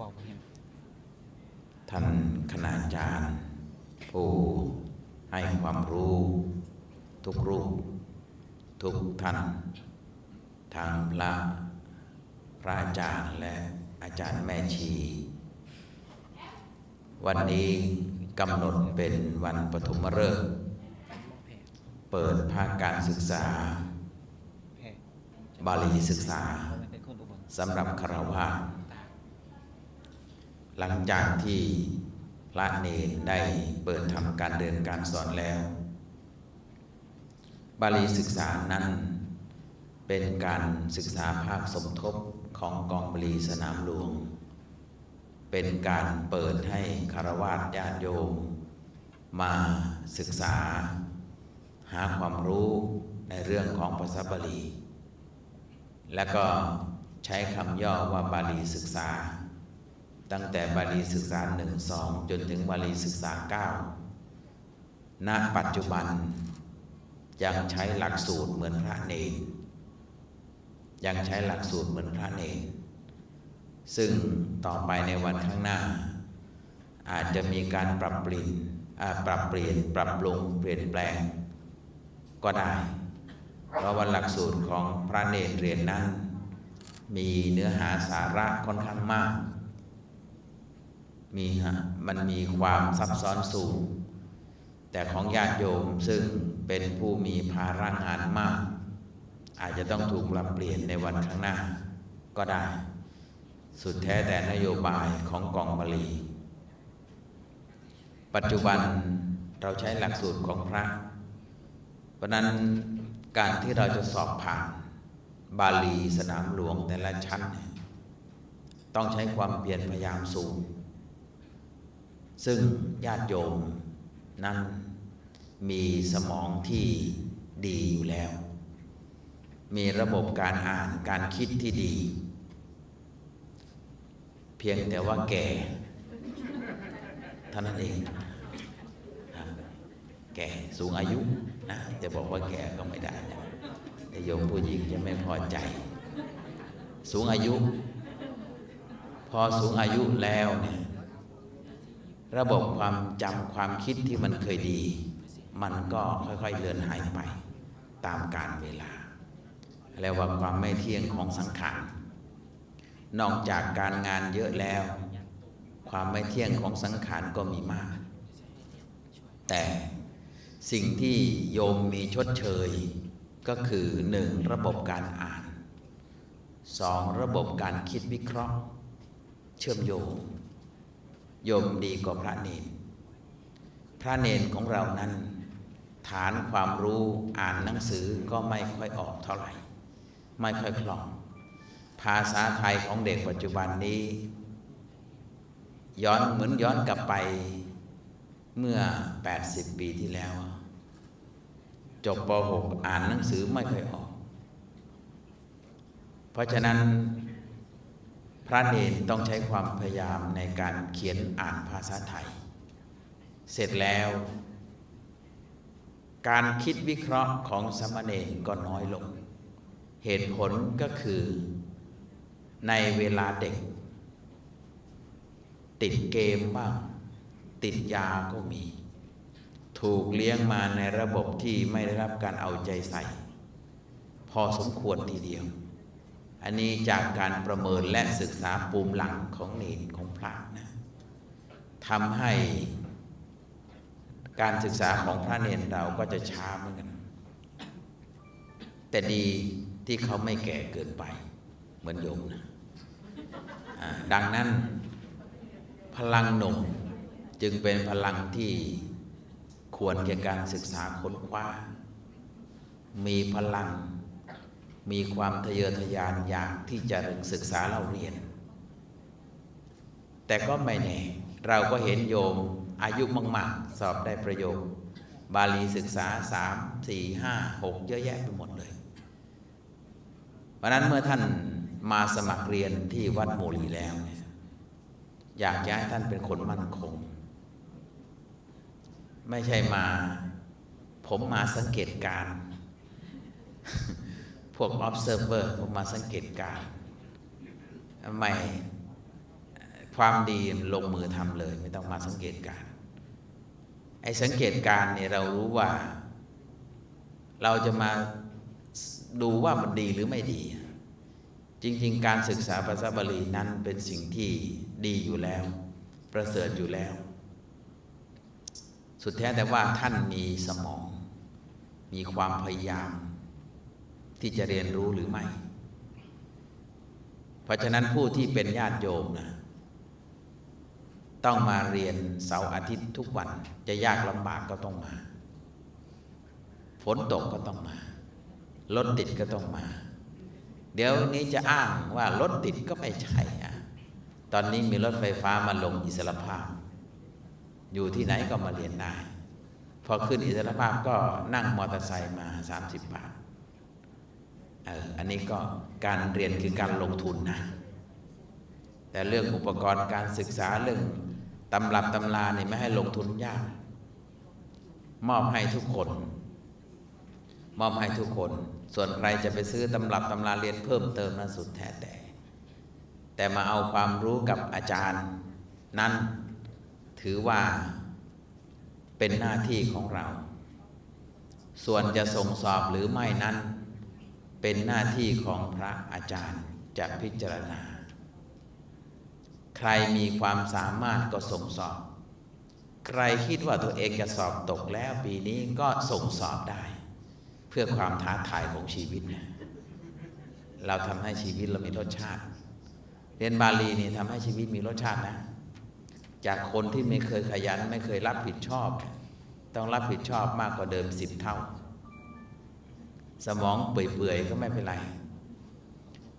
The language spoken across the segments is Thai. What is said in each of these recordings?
บอกเห็นท่านคณาจารย์ผู้ให้ความรู้ ทุกรูป ทุกท่าน ทางพระพระอาจารย์และอาจารย์แม่ชี วันนี้กำหนดเป็นวันปฐมฤกษ์เปิดภาคการศึกษา บาลีศึกษาสำหรับคารวะ หลังจากที่พระเนรได้เปิดทำการเดินการสอนแล้ว บาลีศึกษานั้นเป็นการศึกษาภาคสมทบของกองบาลีสนามหลวง เป็นการเปิดให้คารวะญาติโยม มาศึกษา หาความรู้ในเรื่องของภาษาบาลี แล้วก็ใช้คำย่อว่าบาลีศึกษา ตั้งแต่บาลีศึกษาหนึ่งสองจนถึงบาลีศึกษาเก้าณปัจจุบันยังใช้หลักสูตรเหมือนพระเนรยังใช้หลักสูตรเหมือนพระเนรซึ่งต่อไปในวันข้างหน้า อาจจะมีการปรับเปลี่ยนปรับเปลี่ยนปรับปรุงเปลี่ยนแปลง ก็ได้ เพราะว่าหลักสูตรของพระเนรเรียนนั้น มีเนื้อหาสาระค่อนข้างมาก มีฮะมันมีความซับซ้อนสูง แต่ของญาติโยมซึ่งเป็นผู้มีภาระงานมาก อาจจะต้องถูกปรับเปลี่ยนในวันข้างหน้าก็ได้ สุดแท้แต่นโยบายของกองบาลีปัจจุบันเราใช้หลักสูตรของพระ เพราะนั้นการที่เราจะสอบผ่านบาลีสนามหลวงแต่ละชั้น ต้องใช้ความเพียรพยายามสูง ซึ่งญาติโยมนั้นมีสมองที่ดีอยู่แล้ว มีระบบการอ่านการคิดที่ดี เพียงแต่ว่าแก่เท่านั้นเองแก่สูงอายุนะจะบอกว่าแก่ก็ไม่ได้นะแต่โยมผู้หญิงจะไม่พอใจ สูงอายุ พอสูงอายุแล้วเนี่ย ระบบความจำความคิดที่มันเคยดี มันก็ค่อยๆเลือนหายไปตามกาลเวลาเรียกว่าความไม่เที่ยงของสังขาร นอกจากการงานเยอะแล้ว ความไม่เที่ยงของสังขารก็มีมาก แต่สิ่งที่โยมมีชดเชย ก็คือหนึ่งระบบการอ่านสองระบบการคิดวิเคราะห์ เชื่อมโยง โยมดีกว่าพระเนนพระเนนของเรานั้น ฐานความรู้อ่านหนังสือก็ไม่ค่อยออกเท่าไหร่ ไม่ค่อยคล่อง ภาษาไทยของเด็กปัจจุบันนี้ ย้อนเหมือนย้อนกลับไปเมื่อ 80 ปีที่แล้ว จบป .6 อ่านหนังสือไม่ค่อยออก เพราะฉะนั้น พระเนนต้องใช้ความพยายามในการเขียนอ่านภาษาไทย เสร็จแล้ว การคิดวิเคราะห์ของสมณเณรก็น้อยลง เหตุผลก็คือในเวลาเด็ก ติดเกมบ้าง ติดยาก็มี ถูกเลี้ยงมาในระบบที่ไม่ได้รับการเอาใจใส่ พอสมควรทีเดียว อันนี้จากการประเมินและศึกษาปูมหลังของเนนของพระนะทำให้การศึกษาของพระเนนเราก็จะช้าเหมือนกัน แต่ดีที่เขาไม่แก่เกินไป เหมือนโยมนะดังนั้นพลังหนุ่มจึงเป็นพลังที่ควรแก่การศึกษาค้นคว้า มีพลัง มีความทะเยอทะยานอยากที่จะศึกษาเราเรียน แต่ก็ไม่แน่ เราก็เห็นโยมอายุมากๆ สอบได้ประโยค บาลีศึกษาสามสี่ห้าหกเยอะแยะไปหมดเลย เพราะนั้นเมื่อท่านมาสมัครเรียนที่วัดโมลีแล้ว อยากจะให้ท่านเป็นคนมั่นคง ไม่ใช่มา ผมมาสังเกตการ พวก observer ผมมาสังเกตการไมพความดีลงมือทำเลย ไม่ต้องมาสังเกตการไอ้สังเกตการเนี่ยเรารู้ว่า เราจะมาดูว่ามันดีหรือไม่ดี จริง ๆ การศึกษาภาษาบาลีนั้นเป็นสิ่งที่ดีอยู่แล้ว ประเสริฐอยู่แล้ว สุดแท้แต่ว่าท่านมีสมอง มีความพยายาม ที่จะเรียนรู้หรือไม่ เพราะฉะนั้นผู้ที่เป็นญาติโยมนะต้องมาเรียนเสาร์อาทิตย์ทุกวัน จะยากลำบากก็ต้องมา ฝนตกก็ต้องมารถติดก็ต้องมา เดี๋ยวนี้จะอ้างว่ารถติดก็ไม่ใช่อะตอนนี้มีรถไฟฟ้ามาลงอิสรภาพ อยู่ที่ไหนก็มาเรียนได้ พอขึ้นอิสรภาพก็นั่งมอเตอร์ไซค์มา 30 บาท อออันนี้ก็การเรียนคือการลงทุนนะ แต่เรื่องอุปกรณ์การศึกษาเรื่องตำรับตำราเนี่ยไม่ให้ลงทุนยาก มอบให้ทุกคน มอบให้ทุกคน ส่วนใครจะไปซื้อตำรับตำราเรียนเพิ่มเติมนั้นสุดแท้แต่ แต่มาเอาความรู้กับอาจารย์ นั้นถือว่าเป็นหน้าที่ของเรา ส่วนจะส่งสอบหรือไม่นั้น เป็นหน้าที่ของพระอาจารย์จะพิจารณา ใครมีความสามารถก็ส่งสอบ ใครคิดว่าตัวเองจะสอบตกแล้วปีนี้ก็ส่งสอบได้ เพื่อความท้าทายของชีวิต เราทำให้ชีวิตเรามีรสชาติ เรียนบาลีนี่ทำให้ชีวิตมีรสชาตินะ จากคนที่ไม่เคยขยันไม่เคยรับผิดชอบ ต้องรับผิดชอบมากกว่าเดิมสิบเท่า สมองเปื่อยๆก็ไม่เป็นไร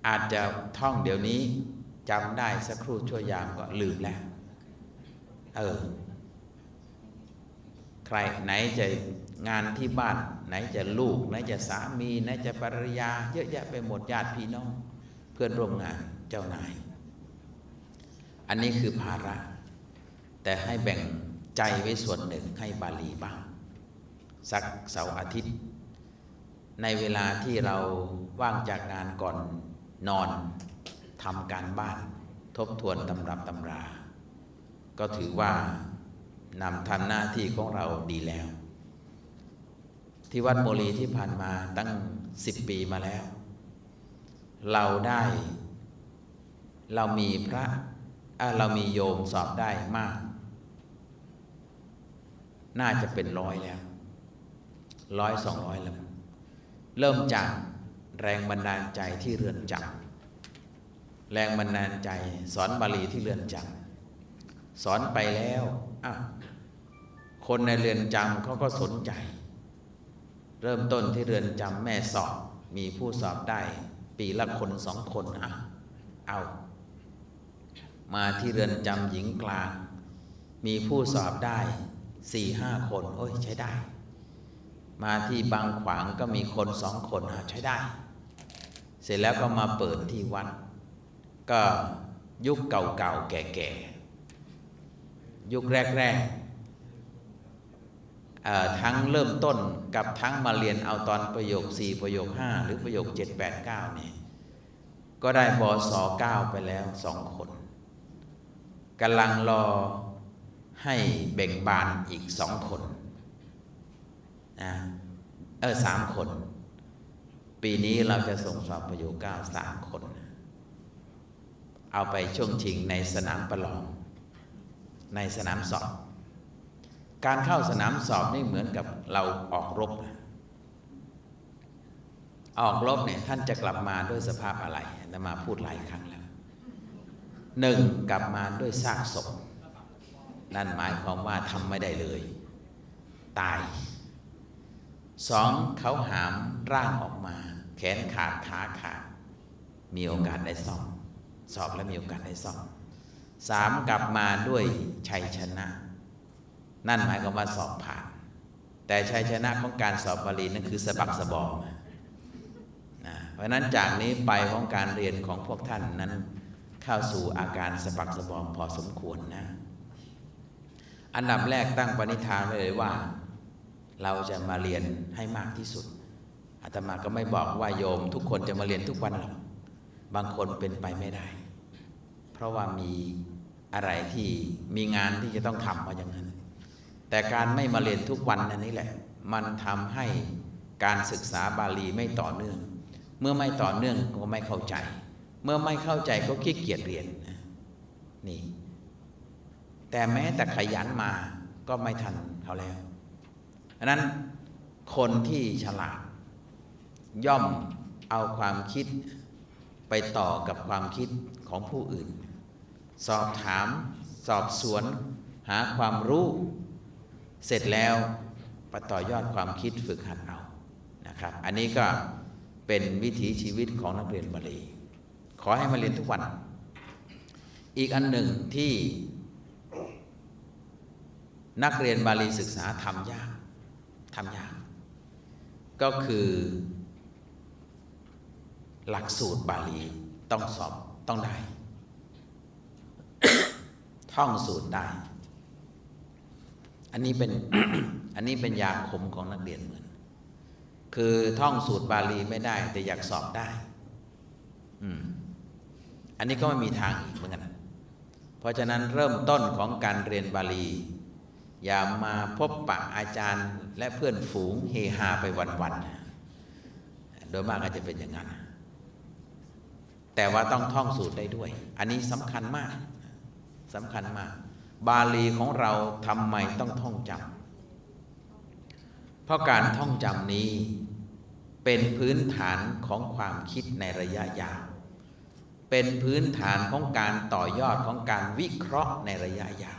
อาจจะท่องเดี๋ยวนี้จำได้สักครู่ชั่วยามก็ลืมแล้ว เออ ใครไหนจะงานที่บ้าน ไหนจะลูก ไหนจะสามี ไหนจะภรรยา เยอะแยะไปหมดญาติพี่น้อง เพื่อนร่วมงานเจ้านาย อันนี้คือภาระ แต่ให้แบ่งใจไว้ส่วนหนึ่งให้บาลีบ้าง สักเสาร์อาทิตย์ ในเวลาที่เราว่างจากงานก่อนนอนทำการบ้าน ทบทวนตำรับตำรา ก็ถือว่านำทำหน้าที่ของเราดีแล้ว ที่วัดโมลีที่ผ่านมาตั้งสิบปีมาแล้ว เราได้ เรามีพระอะเรามีโยมสอบได้มาก น่าจะเป็นร้อยแล้วร้อยสองร้อยแล้ว เริ่มจากแรงบันดาลใจที่เรือนจำแรงบันดาลใจสอนบาลีที่เรือนจำสอนไปแล้วอ้าวคนในเรือนจำเขาก็สนใจ เริ่มต้นที่เรือนจำแม่สอบ มีผู้สอบได้ปีละคนสองคนอะเอา มาที่เรือนจำหญิงกลาง มีผู้สอบได้สี่ห้าคน โอ้ยใช้ได้ มาที่บางขวางก็มีคนสองคนใช้ได้ เสร็จแล้วก็มาเปิดที่วัด ก็ยุคเก่าๆแก่ๆ ยุคแรกๆ ทั้งเริ่มต้นกับทั้งมาเรียนเอาตอนประโยค 4 ประโยค 5 หรือประโยค 7 8 9นี่ก็ได้บส9ไปแล้วสองคนกำลังรอให้เบ่งบานอีกสองคน นะเออสามคน ปีนี้เราจะส่งสอบประโยคเก้าสามคน เอาไปช่วงชิงในสนามประลอง ในสนามสอบ การเข้าสนามสอบนี่เหมือนกับเราออกรบ ออกรบเนี่ยท่านจะกลับมาด้วยสภาพอะไรนะมาพูดหลายครั้งแล้วหนึ่งกลับมาด้วยซากศพนั่นหมายความว่าทำไม่ได้เลย ตาย สองเขาหามร่างออกมา แขนขาดขาขาดมีโอกาสได้ซ่อมสอบแล้วมีโอกาสได้ซ่อมสามกลับมาด้วยชัยชนะ นั่นหมายความว่าสอบผ่าน แต่ชัยชนะของการสอบบาลีนั่นคือสะบักสะบอมนะเพราะฉะนั้นจากนี้ไปของการเรียนของพวกท่านนั้น เข้าสู่อาการสะบักสะบอมพอสมควรนะ อันดับแรกตั้งปณิธานไว้เลยว่า เราจะมาเรียนให้มากที่สุดอาตมาก็ไม่บอกว่าโยม ทุกคนจะมาเรียนทุกวันหรอกบางคนเป็นไปไม่ได้ เพราะว่ามีอะไรที่มีงานที่จะต้องทำมาอย่างนั้น แต่การไม่มาเรียนทุกวันนั่นนี่แหละ มันทำให้การศึกษาบาลีไม่ต่อเนื่อง เมื่อไม่ต่อเนื่องก็ไม่เข้าใจ เมื่อไม่เข้าใจก็ขี้เกียจเรียนนี่ แต่แม้แต่ขยันมาก็ไม่ทันเขาแล้ว อันนั้นคนที่ฉลาด ย่อมเอาความคิดไปต่อกับความคิดของผู้อื่น สอบถาม สอบสวน หาความรู้ เสร็จแล้วไปต่อยอดความคิดฝึกหัดเอานะครับ อันนี้ก็เป็นวิถีชีวิตของนักเรียนบาลีขอให้มาเรียนทุกวัน อีกอันหนึ่งที่ นักเรียนบาลีศึกษาทำยาก ทำยากก็คือ หลักสูตรบาลีต้องสอบต้องได้ ท่องสูตรได้ อันนี้เป็นอันนี้เป็นยาขมของนักเรียนเหมือน คือท่องสูตรบาลีไม่ได้ แต่อยากสอบได้ อืม อันนี้ก็ไม่มีทางอีกเหมือนกัน เพราะฉะนั้นเริ่มต้นของการเรียนบาลี อย่ามาพบปะอาจารย์และเพื่อนฝูงเฮฮาไปวันๆ โดยมากอาจจะเป็นอย่างนั้น แต่ว่าต้องท่องสูตรได้ด้วย อันนี้สำคัญมากสำคัญมาก บาลีของเราทำไมต้องท่องจำเพราะการท่องจำนี้เป็นพื้นฐานของความคิดในระยะยาว เป็นพื้นฐานของการต่อยอดของการวิเคราะห์ในระยะยาว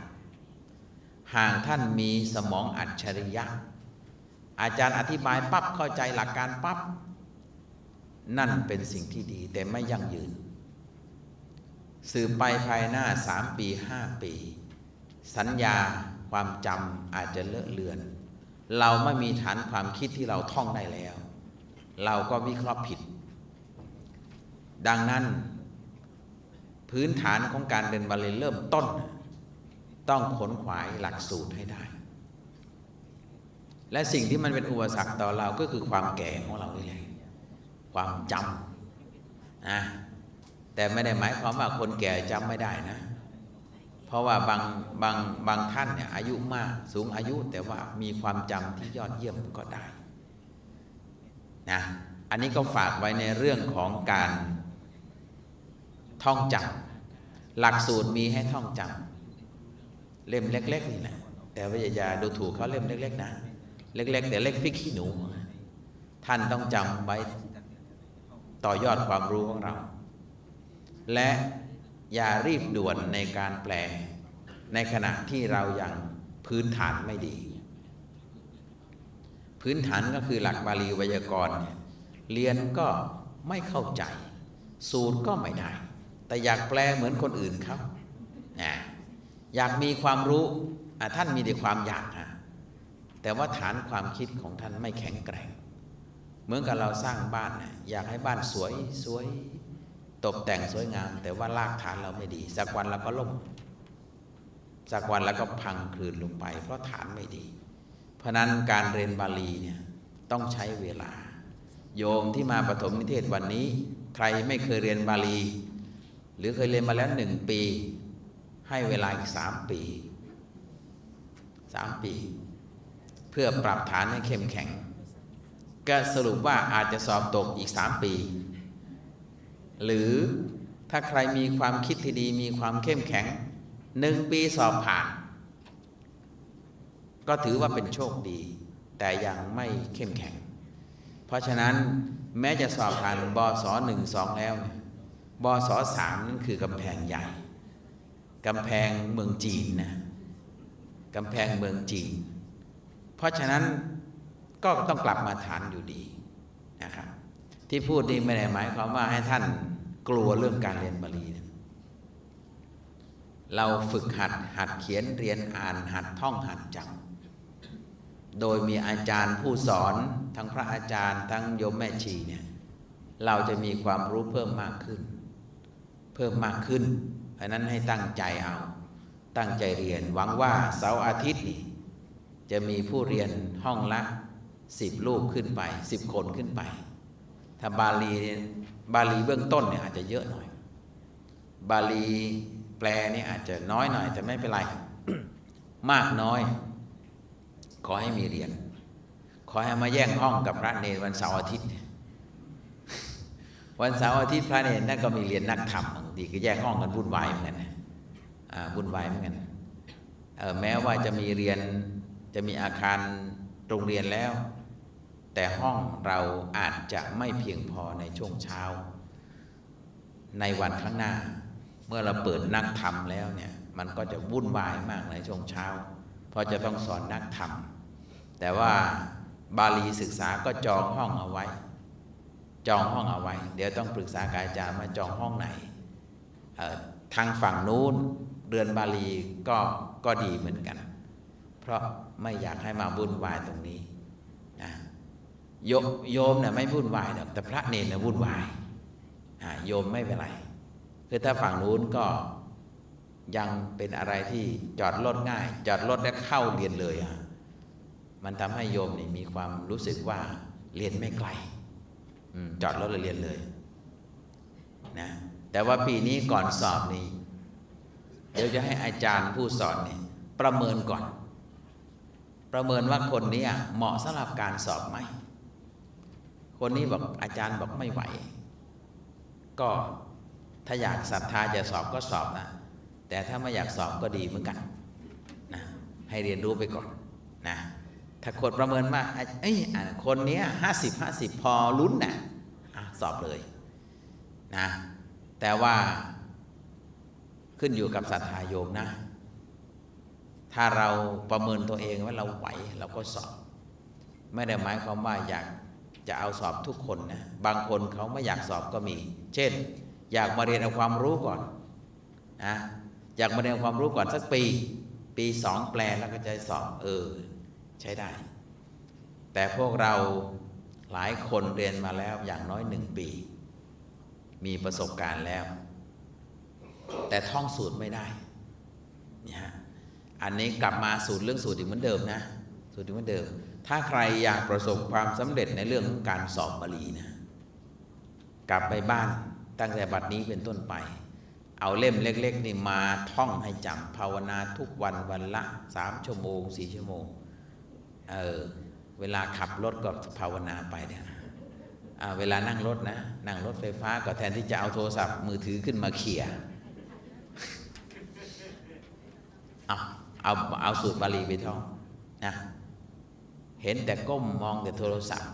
หากท่านมีสมองอัจฉริยะ อาจารย์อธิบายปั๊บเข้าใจหลักการปั๊บนั่นเป็นสิ่งที่ดีแต่ไม่ยั่งยืน สืบไปภายหน้าสามปีห้าปี สัญญาความจำอาจจะเลอะเลือน เราไม่มีฐานความคิดที่เราท่องได้แล้ว เราก็วิเคราะห์ผิด ดังนั้น พื้นฐานของการเรียนบาลีเริ่มต้น ต้องขนขวายหลักสูตรให้ได้ และสิ่งที่มันเป็นอุปสรรคต่อเราก็คือความแก่ของเรานี่แหละความจำนะแต่ไม่ได้หมายความว่าคนแก่จำไม่ได้นะ เพราะว่าบางบางบางท่านเนี่ยอายุมากสูงอายุแต่ว่ามีความจำที่ยอดเยี่ยมก็ได้นะอันนี้ก็ฝากไว้ในเรื่องของการท่องจำหลักสูตรมีให้ท่องจำ เล่มเล็ก ๆ นี่แหละแต่ว่าอย่าดูถูกเขาเล่มเล็ก ๆ นะ เล็ก ๆ แต่เล็กพริกขี้หนู ท่านต้องจำไว้ต่อยอดความรู้ของเรา และอย่ารีบด่วนในการแปล ในขณะที่เรายังพื้นฐานไม่ดี พื้นฐานก็คือหลักบาลีไวยากรณ์เนี่ยเรียนก็ไม่เข้าใจ สูตรก็ไม่ได้ แต่อยากแปลเหมือนคนอื่นเขานะ อยากมีความรู้ท่านมีแต่ความอยากนะแต่ว่าฐานความคิดของท่านไม่แข็งแกร่ง เหมือนกับเราสร้างบ้านนะอยากให้บ้านสวยสวย ตกแต่งสวยงาม แต่ว่ารากฐานเราไม่ดี สักวันเราก็ล่มสักวันเราก็พังคลืนลงไป เพราะฐานไม่ดี เพราะนั้นการเรียนบาลีเนี่ยต้องใช้เวลา โยมที่มาปฐมนิเทศวันนี้ ใครไม่เคยเรียนบาลี หรือเคยเรียนมาแล้วหนึ่งปี ให้เวลาอีกสามปีสามปี เพื่อปรับฐานให้เข้มแข็ง ก็สรุปว่าอาจจะสอบตกอีกสามปี หรือถ้าใครมีความคิดที่ดีมีความเข้มแข็งหนึ่งปีสอบผ่าน ก็ถือว่าเป็นโชคดี แต่ยังไม่เข้มแข็ง เพราะฉะนั้นแม้จะสอบผ่านบศหนึ่งสองแล้วบศสามนั่นคือกำแพงใหญ่ กำแพงเมืองจีนนะกำแพงเมืองจีน เพราะฉะนั้นก็ต้องกลับมาฐานอยู่ดีนะครับที่พูดนี้ไม่ได้หมายความว่าให้ท่านกลัวเรื่องการเรียนบาลีนะเราฝึกหัดหัดเขียนเรียนอ่านหัดท่องหัดจำโดยมีอาจารย์ผู้สอนทั้งพระอาจารย์ทั้งโยมแม่ชีเนี่ยเราจะมีความรู้เพิ่มมากขึ้น เพิ่มมากขึ้น เพราะนั้นให้ตั้งใจเอา ตั้งใจเรียนหวังว่าเสาร์อาทิตย์นี่จะมีผู้เรียนห้องละสิบลูกขึ้นไปสิบคนขึ้นไป ถ้าบาลีบาลีเบื้องต้นเนี่ยอาจจะเยอะหน่อย บาลีแปลนี่อาจจะน้อยหน่อยแต่ไม่เป็นไร มากน้อย ขอให้มีเรียน ขอให้มาแย่งห้องกับพระเนรวันเสาร์อาทิตย์ วันเสาร์อาทิตย์พระเนรนั่นก็มีเรียนนักธรรมีก็แยกห้องกันวุ่นวายเหมือนกันอ่าวุ่นวายเหมือนกันเออแม้ว่าจะมีเรียนจะมีอาคารโรงเรียนแล้ว แต่ห้องเราอาจจะไม่เพียงพอในช่วงเช้า ในวันข้างหน้า เมื่อเราเปิดนักธรรมแล้วเนี่ยมันก็จะวุ่นวายมากในช่วงเช้า เพราะจะต้องสอนนักธรรม แต่ว่าบาลีศึกษาก็จองห้องเอาไว้ จองห้องเอาไว้ เดี๋ยวต้องปรึกษากับอาจารย์มาจองห้องไหน ทางฝั่งนู้นเรือนบาลีก็ก็ดีเหมือนกัน เพราะไม่อยากให้มาวุ่นวายตรงนี้นะโยโยมเนี่ยไม่วุ่นวายหรอกแต่พระเนรเนี่ยวุ่นวายโยมไม่เป็นไรคือถ้าฝั่งนู้นก็ยังเป็นอะไรที่จอดรถง่าย จอดรถแล้วเข้าเรียนเลยอะมันทำให้โยมนี่มีความรู้สึกว่าเรียนไม่ไกลจอดรถเลยเรียนเลย นะ แต่ว่าปีนี้ก่อนสอบนี้ เดี๋ยวจะให้อาจารย์ผู้สอนเนี่ยประเมินก่อน ประเมินว่าคนนี้เหมาะสำหรับการสอบไหม คนนี้บอกอาจารย์บอกไม่ไหว ก็ถ้าอยากศรัทธาจะสอบก็สอบนะแต่ถ้าไม่อยากสอบก็ดีเหมือนกันนะให้เรียนรู้ไปก่อนนะถ้าคนประเมินว่าเอ้ยอะคนนี้ห้าสิบห้าสิบพอลุ้นนะอะสอบเลยนะ แต่ว่าขึ้นอยู่กับศรัทธาโยมนะ ถ้าเราประเมินตัวเองว่าเราไหวเราก็สอบ ไม่ได้หมายความว่าอยากจะเอาสอบทุกคนนะ บางคนเขาไม่อยากสอบก็มี เช่น อยากมาเรียนเอาความรู้ก่อนนะอยากมาเรียนความรู้ก่อนสักปี ปีสองแปลแล้วก็จะสอบเออ ใช้ได้ แต่พวกเราหลายคนเรียนมาแล้วอย่างน้อยหนึ่งปี มีประสบการณ์แล้ว แต่ท่องสูตรไม่ได้นี่ฮะอันนี้กลับมาสูตรเรื่องสูตรอีกเหมือนเดิมนะ สูตรอีกเหมือนเดิม ถ้าใครอยากประสบความสำเร็จในเรื่องของการสอบบาลีนะ กลับไปบ้านตั้งแต่บัดนี้เป็นต้นไป เอาเล่มเล็ก ๆ นี่มาท่องให้จำภาวนาทุกวันวันละสามชั่วโมงสี่ชั่วโมง เออ เวลาขับรถก็ภาวนาไปเนี่ย เวลานั่งรถนะ นั่งรถไฟฟ้าก็แทนที่จะเอาโทรศัพท์มือถือขึ้นมาเขี่ยเอาเอาเอาสูตรบาลีไปท่องนะเห็นแต่ก้มมองแต่โทรศัพท์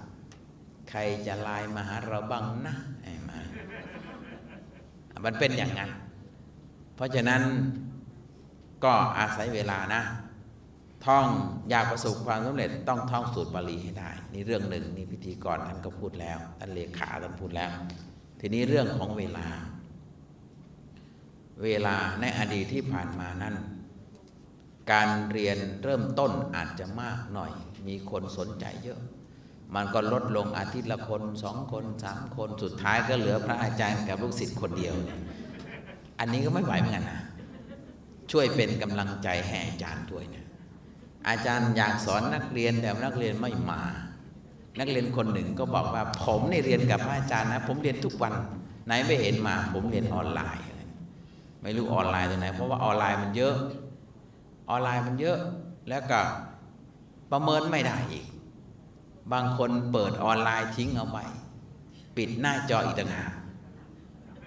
ใครจะไลน์มาหาเราบ้างนะไอ้มามันเป็นอย่างนั้น เพราะฉะนั้นก็อาศัยเวลานะ ท่องอยากประสบความสำเร็จต้องท่องสูตรบาลีให้ได้ นี่เรื่องหนึ่งนี่พิธีกรท่านก็พูดแล้วท่านเลขาท่านพูดแล้ว ทีนี้เรื่องของเวลา เวลาในอดีตที่ผ่านมานั้น การเรียนเริ่มต้นอาจจะมากหน่อย มีคนสนใจเยอะ มันก็ลดลงอาทิตย์ละคนสองคนสามคนสุดท้ายก็เหลือพระอาจารย์กับลูกศิษย์คนเดียว อันนี้ก็ไม่ไหวเหมือนกันนะช่วยเป็นกำลังใจแห่อาจารย์ด้วยนะ อาจารย์อยากสอนนักเรียนแต่นักเรียนไม่มา นักเรียนคนหนึ่งก็บอกว่า ผมในเรียนกับพระอาจารย์นะ ผมเรียนทุกวันไหนไม่เห็นมา ผมเรียนออนไลน์ ไม่รู้ออนไลน์ตรงไหน เพราะว่าออนไลน์มันเยอะ ออนไลน์มันเยอะแล้วก็ประเมินไม่ได้อีก บางคนเปิดออนไลน์ทิ้งเอาไว้ปิดหน้าจออีกต่างหาก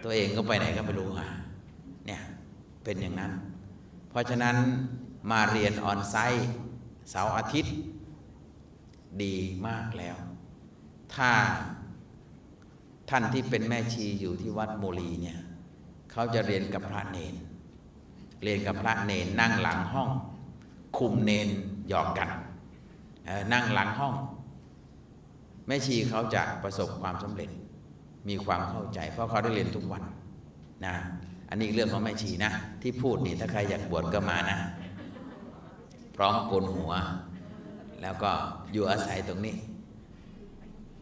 ตัวเองก็ไปไหนก็ไม่รู้อะเนี่ยเป็นอย่างนั้น เพราะฉะนั้น มาเรียนออนไซต์เสาร์อาทิตย์ ดีมากแล้ว ถ้าท่านที่เป็นแม่ชีอยู่ที่วัดโมลีเนี่ยเขาจะเรียนกับพระเนน เรียนกับพระเนนนั่งหลังห้อง คุมเนนหยอกกันนั่งหลังห้อง แม่ชีเขาจะประสบความสำเร็จมีความเข้าใจ เพราะเขาได้เรียนทุกวันนะอันนี้เรื่องของแม่ชีนะ ที่พูดนี่ถ้าใครอยากบวชก็มานะ ร้อมโกนหัว แล้วก็อยู่อาศัยตรงนี้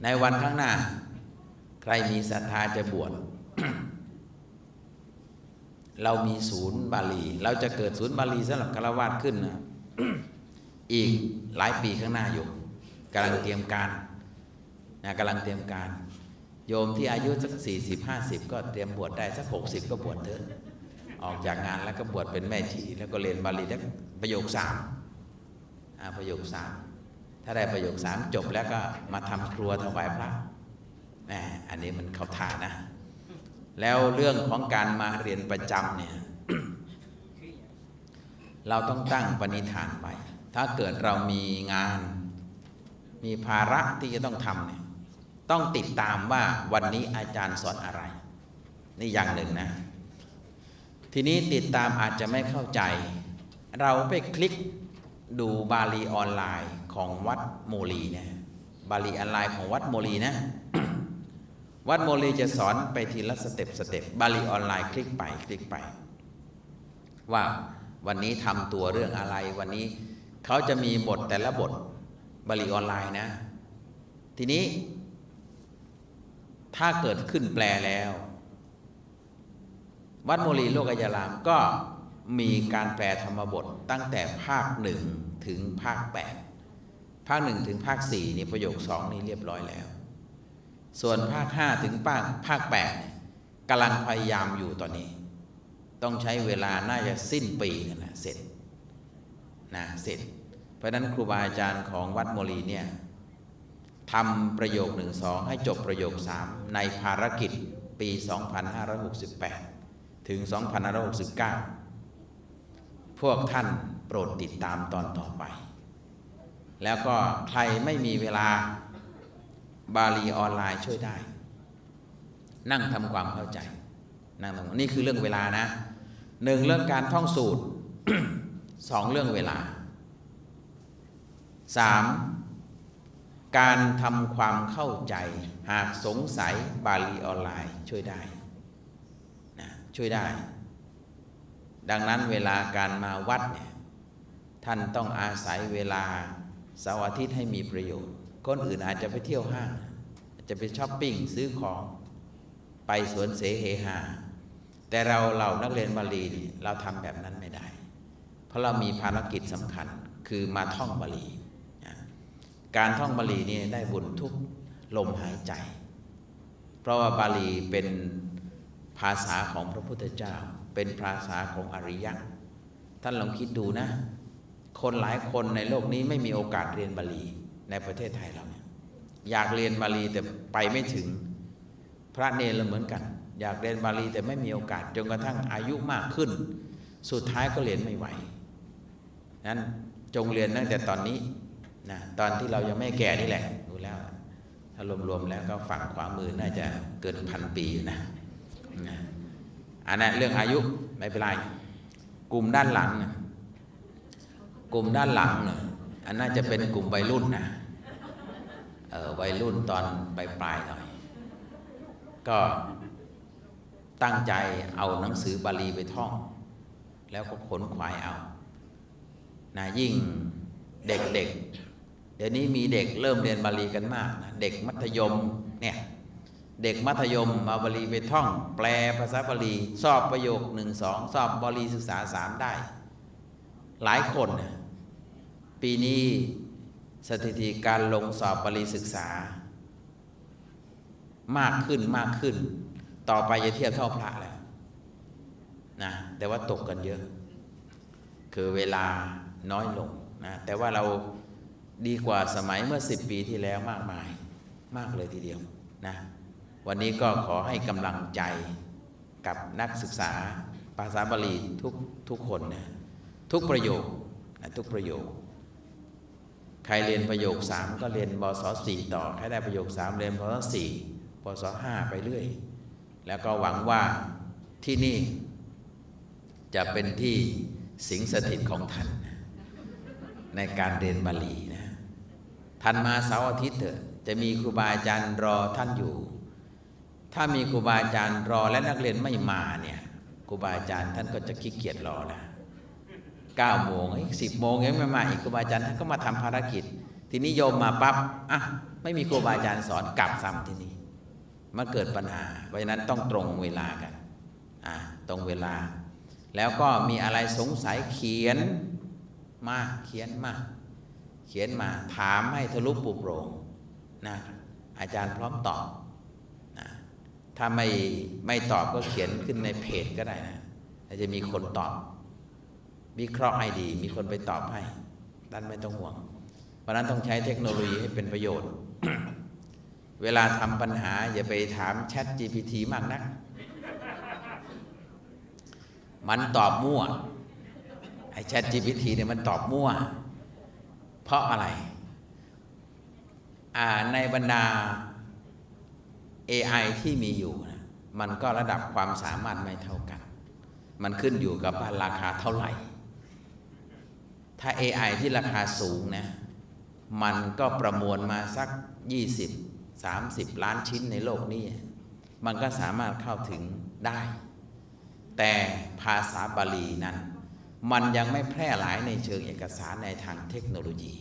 ในวันข้างหน้า ใครมีศรัทธาจะบวชเรามีศูนย์บาลี เราจะเกิดศูนย์บาลีสำหรับคารวาสขึ้นนะอีกหลายปีข้างหน้าอยู่กำลังเตรียมการนะกำลังเตรียมการ โยมที่อายุสักสี่สิบห้าสิบก็เตรียมบวชได้สักหกสิบก็บวชเถอะออกจากงานแล้วก็บวชเป็นแม่ชีแล้วก็เรียนบาลีได้ประโยคสาม ประโยคสามถ้าได้ประโยคสามจบแล้วก็มาทำครัวถวายพระแหมอันนี้มันเข้าท่านะ แล้วเรื่องของการมาเรียนประจำเนี่ยเราต้องตั้งปณิธานไว้ถ้าเกิดเรามีงาน มีภาระที่จะต้องทำเนี่ย ต้องติดตามว่าวันนี้อาจารย์สอนอะไร นี่อย่างหนึ่งนะ ทีนี้ติดตามอาจจะไม่เข้าใจ เราไปคลิก ดูบาลีออนไลน์ของวัดโมลีนะบาลีออนไลน์ของวัดโมลีนะ วัดโมลีจะสอนไปทีละสเต็ปสเต็ปบาลีออนไลน์คลิกไปคลิกไป ว่าวันนี้ทำตัวเรื่องอะไร วันนี้เขาจะมีบทแต่ละบทบาลีออนไลน์นะ ทีนี้ ถ้าเกิดขึ้นแปลแล้ว วัดโมลีโลกยารามก็ มีการแปลธรรมบทตั้งแต่ภาคหนึ่งถึงภาคแปดภาคหนึ่งถึงภาคสี่นี่ประโยคสองนี่เรียบร้อยแล้ว ส่วนภาคห้าถึงภาคภาคแปดเนี่ยกำลังพยายามอยู่ตอนนี้ ต้องใช้เวลาน่าจะสิ้นปีน่ะเสร็จนะเสร็จ เพราะฉะนั้นครูบาอาจารย์ของวัดโมลีเนี่ยทำประโยคหนึ่งสองให้จบประโยคสามในภารกิจปี 2568 ถึง 2569 พวกท่านโปรดติดตามตอนต่อไป แล้วก็ใครไม่มีเวลาบาลีออนไลน์ช่วยได้ นั่งทำความเข้าใจ นั่งทำนี่คือเรื่องเวลานะหนึ่งเรื่องการท่องสูตรสองเรื่องเวลาสามการทำความเข้าใจ หากสงสัยบาลีออนไลน์ช่วยได้นะช่วยได้ ดังนั้นเวลาการมาวัดเนี่ยท่านต้องอาศัยเวลาเสาร์อาทิตย์ให้มีประโยชน์ คนอื่นอาจจะไปเที่ยวห้างอาจจะไปช้อปปิ้งซื้อของไปสวนเสเฮหา แต่เราเรานักเรียนบาลีเราทำแบบนั้นไม่ได้ เพราะเรามีภารกิจสำคัญคือมาท่องบาลี การท่องบาลีนี่ได้บุญทุกลมหายใจ เพราะว่าบาลีเป็นภาษาของพระพุทธเจ้า เป็นภาษาของอริยะ ท่านลองคิดดูนะ คนหลายคนในโลกนี้ไม่มีโอกาสเรียนบาลีในประเทศไทยเราเนี่ยอยากเรียนบาลีแต่ไปไม่ถึง พระเนรเหมือนกัน อยากเรียนบาลีแต่ไม่มีโอกาสจนกระทั่งอายุมากขึ้น สุดท้ายก็เรียนไม่ไหวนั้นจงเรียนตั้งแต่ตอนนี้นะตอนที่เรายังไม่แก่นี่แหละดูแล้ว ถ้ารวมๆแล้วก็ฝั่งขวามือน่าจะเกินพันปีอยู่นะนะ อันนั้นเรื่องอายุไม่เป็นไรกลุ่มด้านหลังนะกลุ่มด้านหลังนะอันน่าจะเป็นกลุ่มวัยรุ่นนะเออวัยรุ่นตอนปลายๆหน่อย ก็ตั้งใจเอาหนังสือบาลีไปท่อง แล้วก็ขนขวายเอานะยิ่งเด็กๆเดี๋ยวนี้มีเด็กเริ่มเรียนบาลีกันมากนะเด็กมัธยมเนี่ย เด็กมัธยมมาบาลีไปท่อง แปลภาษาบาลีสอบประโยคหนึ่งสองสอบบาลีศึกษาสามได้ หลายคนปีนี้สถิติการลงสอบบาลีศึกษา มากขึ้นมากขึ้น ต่อไปจะเทียบเท่าพระแล้วนะแต่ว่าตกกันเยอะ คือเวลาน้อยลงนะแต่ว่าเราดีกว่าสมัยเมื่อสิบปีที่แล้วมากมาย มากเลยทีเดียวนะ วันนี้ก็ขอให้กำลังใจกับนักศึกษาภาษาบาลีทุกทุกคนนะทุกประโยคนะทุกประโยค ใครเรียนประโยคสามก็เรียนบศสี่ต่อ ใครได้ประโยคสามเรียนบศสี่บศห้าไปเรื่อย แล้วก็หวังว่าที่นี่จะเป็นที่สิงสถิตของท่าน ในการเรียนบาลีนะท่านมาเสาร์อาทิตย์เถอะจะมีครูบาอาจารย์รอท่านอยู่ ถ้ามีครูบาอาจารย์รอและนักเรียนไม่มาเนี่ยครูบาอาจารย์ท่านก็จะขี้เกียจรอแล้วเก้าโมงสิบโมงยังไม่มาอีกครูบาอาจารย์ท่านก็มาทำภารกิจ ทีนี้โยมมาปั๊บอะไม่มีครูบาอาจารย์สอนกลับซ้ำที่นี่มันเกิดปัญหา เพราะฉะนั้นต้องตรงเวลากันอะตรงเวลา แล้วก็มีอะไรสงสัยเขียนมาเขียนมา เขียนมาถามให้ทะลุปุโปร่งนะอาจารย์พร้อมตอบ ถ้าไม่ไม่ตอบก็เขียนขึ้นในเพจก็ได้นะจะมีคนตอบ วิเคราะห์ให้ดี มีคนไปตอบให้ด้านไม่ต้องห่วง เพราะฉะนั้นต้องใช้เทคโนโลยีให้เป็นประโยชน์ เวลาทำปัญหา อย่าไปถามแชท GPT มากนัก มันตอบมั่วไอ้แชท GPT เนี่ยมันตอบมั่ว เพราะอะไรอ่าในบรรดา AI ที่มีอยู่นะมันก็ระดับความสามารถไม่เท่ากัน มันขึ้นอยู่กับว่าราคาเท่าไหร่ ถ้า AI ที่ราคาสูงนะ มันก็ประมวลมาสัก 20 30 ล้านชิ้นในโลกนี้ มันก็สามารถเข้าถึงได้ แต่ภาษาบาลีนั้น มันยังไม่แพร่หลายในเชิงเอกสารในทางเทคโนโลยี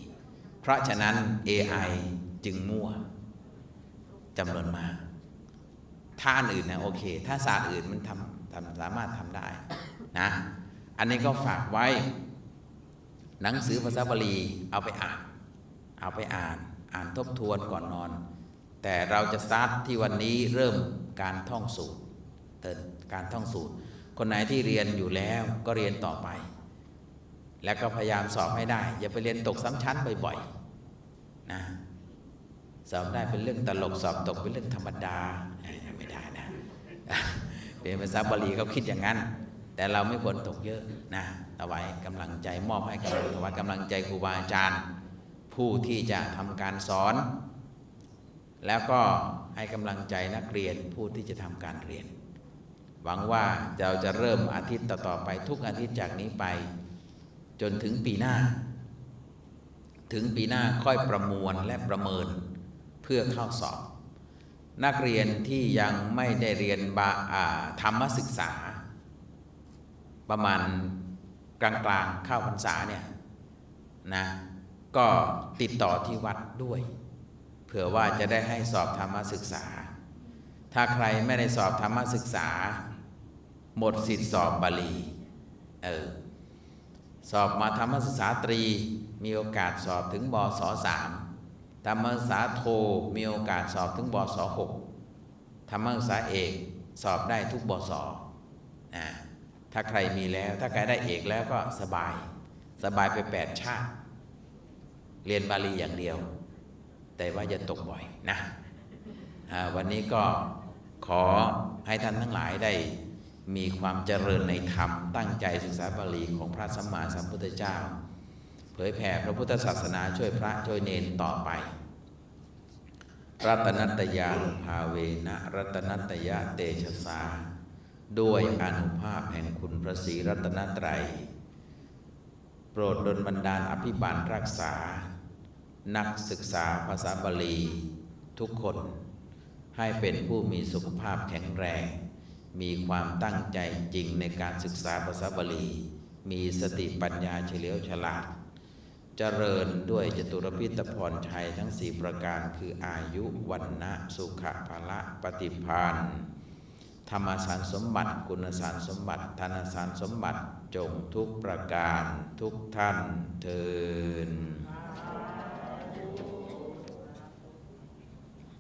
เพราะฉะนั้น AI จึงมั่วจำนวนมาก ถ้าอื่นนะโอเค ถ้าศาสตร์อื่นมันทำทำสามารถทำได้นะอันนี้ก็ฝากไว้ หนังสือภาษาบาลีเอาไปอ่าน เอาไปอ่าน อ่านทบทวนก่อนนอน แต่เราจะสตาร์ทที่วันนี้เริ่มการท่องสูตรเตินการท่องสูตร คนไหนที่เรียนอยู่แล้วก็เรียนต่อไป แล้วก็พยายามสอบให้ได้ อย่าไปเรียนตกซ้ำชั้นบ่อยๆนะสอบได้เป็นเรื่องตลกสอบตกเป็นเรื่องธรรมดา เป็นภาษาบาลีเขาคิดอย่างนั้น แต่เราไม่ควรตกเยอะนะถวายกำลังใจมอบให้กำลังถวายกำลังใจครูบาอาจารย์ ผู้ที่จะทำการสอน แล้วก็ให้กำลังใจนักเรียนผู้ที่จะทำการเรียน หวังว่าเราจะเริ่มอาทิตย์ต่อๆไปทุกอาทิตย์จากนี้ไป จนถึงปีหน้า ถึงปีหน้าค่อยประมวลและประเมินเพื่อเข้าสอบ นักเรียนที่ยังไม่ได้เรียนบาธรรมศึกษา ประมาณกลางๆเข้าพรรษาเนี่ยนะก็ติดต่อที่วัดด้วย เผื่อว่าจะได้ให้สอบธรรมศึกษา ถ้าใครไม่ได้สอบธรรมศึกษา หมดสิทธิสอบบาลีเออสอบมาธรรมศึกษาตรีมีโอกาสสอบถึงบศสาม ธรรมศึกษาโทมีโอกาสสอบถึงบศหกธรรมศึกษาเอกสอบได้ทุกบศนะถ้าใครมีแล้ว ถ้าใครได้เอกแล้วก็สบาย สบายไปแปดชาติ เรียนบาลีอย่างเดียว แต่ว่าอย่าตกบ่อยนะวันนี้ก็ขอให้ท่านทั้งหลายได้มีความเจริญในธรรม ตั้งใจศึกษาบาลีของพระสัมมาสัมพุทธเจ้า เผยแผ่พระพุทธศาสนาช่วยพระช่วยเนนต่อไป รัตนัตยานุภาเวนะ รัตนัตยะเตชะสา ด้วยอนุภาพแห่งคุณพระศรีรัตนตรัย โปรดดลบันดาลอภิบาลรักษา นักศึกษาภาษาบาลี ทุกคนให้เป็นผู้มีสุขภาพแข็งแรง มีความตั้งใจจริงในการศึกษาภาษาบาลี มีสติปัญญาเฉลียวฉลาด เจริญด้วยจตุรพิธพรชัยทั้งสี่ประการคืออายุวันนะสุขะภละปฏิพานธรรมสารสมบัติ คุณสารสมบัติธนสารสมบัติจงทุกประการทุกท่านเทิน